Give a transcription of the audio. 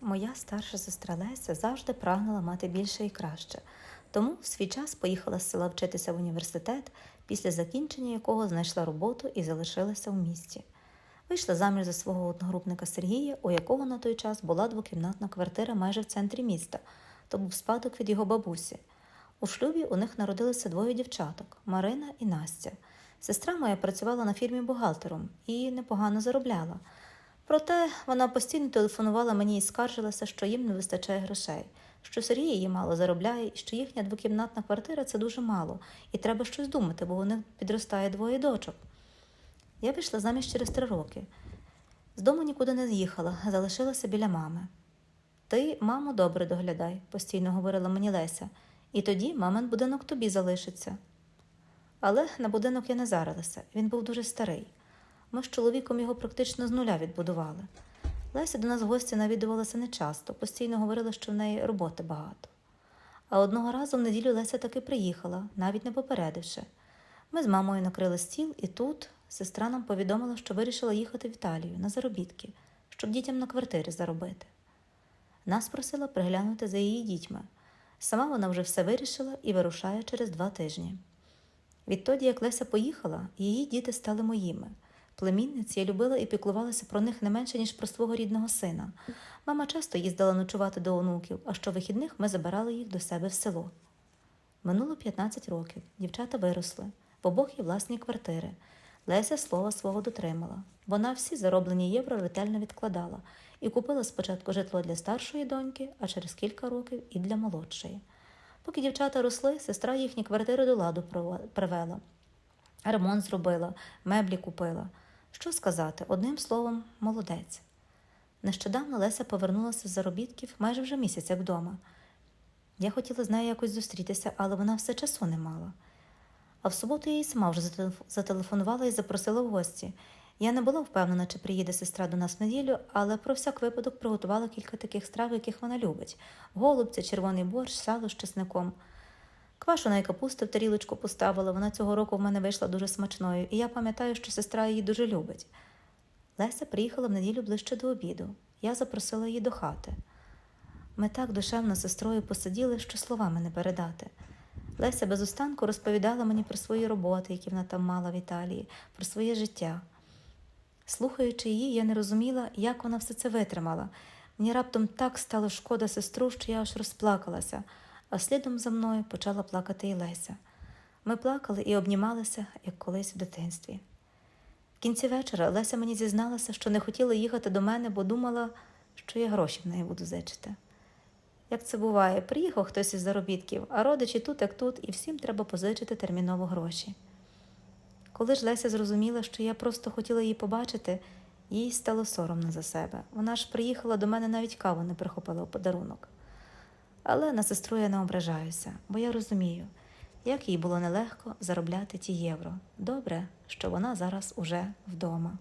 Моя старша сестра Леся завжди прагнула мати більше і краще, тому в свій час поїхала з села вчитися в університет, після закінчення якого знайшла роботу і залишилася в місті. Вийшла заміж за свого одногрупника Сергія, у якого на той час була двокімнатна квартира майже в центрі міста, то був спадок від його бабусі. У шлюбі у них народилося двоє дівчаток Марина і Настя. Сестра моя працювала на фірмі бухгалтером і непогано заробляла. Проте вона постійно телефонувала мені і скаржилася, що їм не вистачає грошей, що Сергій її мало заробляє, і що їхня двокімнатна квартира це дуже мало, і треба щось думати, бо у підростає двоє дочок. Я вийшла заміж через три роки. З дому нікуди не з'їхала, залишилася біля мами. Ти, мамо, добре доглядай, постійно говорила мені Леся, і тоді мамин будинок тобі залишиться. Але на будинок я не зарилася, він був дуже старий. Ми з чоловіком його практично з нуля відбудували. Леся до нас в гості навідувалася нечасто, постійно говорила, що в неї роботи багато. А одного разу в неділю Леся таки приїхала, навіть не попередивши. Ми з мамою накрили стіл, і тут сестра нам повідомила, що вирішила їхати в Італію на заробітки, щоб дітям на квартирі заробити. Нас просила приглянути за її дітьми. Сама вона вже все вирішила і вирушає через два тижні. Відтоді, як Леся поїхала, її діти стали моїми. Племінниці я любила і піклувалася про них не менше, ніж про свого рідного сина. Мама часто їздила ночувати до онуків, а щовихідних ми забирали їх до себе в село. Минуло 15 років, дівчата виросли, в обох є власні квартири. Леся слова свого дотримала. Вона всі зароблені євро ретельно відкладала і купила спочатку житло для старшої доньки, а через кілька років і для молодшої. Поки дівчата росли, сестра їхні квартири до ладу привела. Ремонт зробила, меблі купила. Що сказати, одним словом, молодець. Нещодавно Леся повернулася з заробітків майже вже місяць як вдома. Я хотіла з нею якось зустрітися, але вона все часу не мала. А в суботу я їй сама вже зателефонувала і запросила в гості. Я не була впевнена, чи приїде сестра до нас в неділю, але про всяк випадок приготувала кілька таких страв, яких вона любить: голубця, червоний борщ, сало з чесником. Квашеної капусти в тарілочку поставила, вона цього року в мене вийшла дуже смачною, і я пам'ятаю, що сестра її дуже любить. Леся приїхала в неділю ближче до обіду. Я запросила її до хати. Ми так душевно з сестрою посиділи, що словами не передати. Леся без останку розповідала мені про свої роботи, які вона там мала в Італії, про своє життя. Слухаючи її, я не розуміла, як вона все це витримала. Мені раптом так стало шкода сестру, що я аж розплакалася, а слідом за мною почала плакати і Леся. Ми плакали і обнімалися, як колись в дитинстві. В кінці вечора Леся мені зізналася, що не хотіла їхати до мене, бо думала, що я гроші в неї буду зичити. Як це буває, приїхав хтось із заробітків, а родичі тут, як тут, і всім треба позичити терміново гроші. Коли ж Леся зрозуміла, що я просто хотіла її побачити, їй стало соромно за себе. Вона ж приїхала до мене навіть каву не прихопила у подарунок. Але на сестру я не ображаюся, бо я розумію, як їй було нелегко заробляти ті євро. Добре, що вона зараз уже вдома.